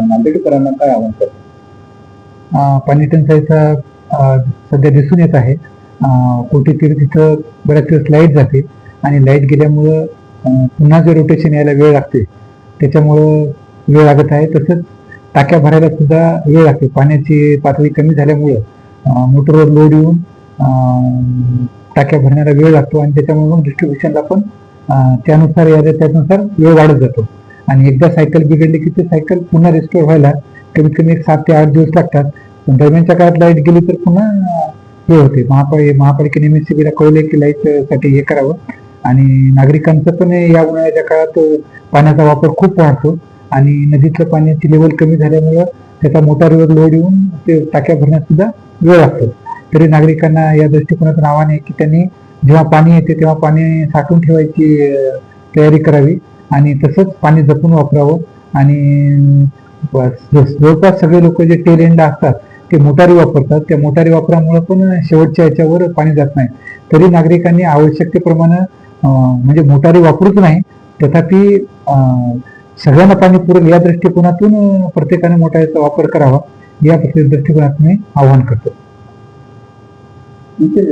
नांदेडकरांना काय आव्हान करतो? पाणी टंचाईचा सध्या दिसून येत आहे. कुठेतरी तिथं बऱ्याच दिवस लाइट जाते आणि लाइट गेल्यामुळं पुन्हा जे रोटेशन यायला वेळ लागते त्याच्यामुळं वेळ लागत आहे. तसंच टाक्या भरायला सुद्धा वेळ लागते. पाण्याची पातळी कमी झाल्यामुळं मोटरवर लोड येऊन टाक्या भरण्याला वेळ लागतो आणि त्याच्यामुळे मग डिस्ट्रीब्युशनला पण त्यानुसार याद्या त्यानुसार वेळ वाढत जातो. आणि एकदा सायकल बिघडली की ते सायकल पुन्हा रिस्टोर व्हायला कमीत कमी एक सात ते आठ दिवस लागतात. पण दरम्यानच्या काळात लाइट गेली तर पुन्हा हे होते. महापाळी महापालिकेने एम एस सी बीला कळवले की लाईटसाठी हे करावं. आणि नागरिकांचं पण या उन्हाळ्याच्या काळात पाण्याचा वापर खूप वाढतो. आणि नदीतलं पाण्याची लेवल कमी झाल्यामुळं त्याचा मोटारीवर लोड येऊन ते टाक्या भरण्यास सुद्धा वेळ लागतो. तरी नागरिकांना या दृष्टिकोनातून आव्हान आहे की त्यांनी जेव्हा पाणी येते तेव्हा पाणी साठवून ठेवायची तयारी करावी. आणि तसंच पाणी जपून वापरावं. आणि जवळपास सगळे लोक जे टेल असतात ते मोटारी वापरतात. त्या मोटारी वापरामुळे पण शेवटच्या याच्यावर पाणी जात नाही. तरी नागरिकांनी आवश्यकतेप्रमाणे म्हणजे मोटारी वापरूच नाही. तथापि सगळ्यांना पाणी पुरेल या दृष्टिकोनातून प्रत्येकाने मोटारीचा वापर करावा. या दृष्टिकोनातून मी आवाहन करतो. इथे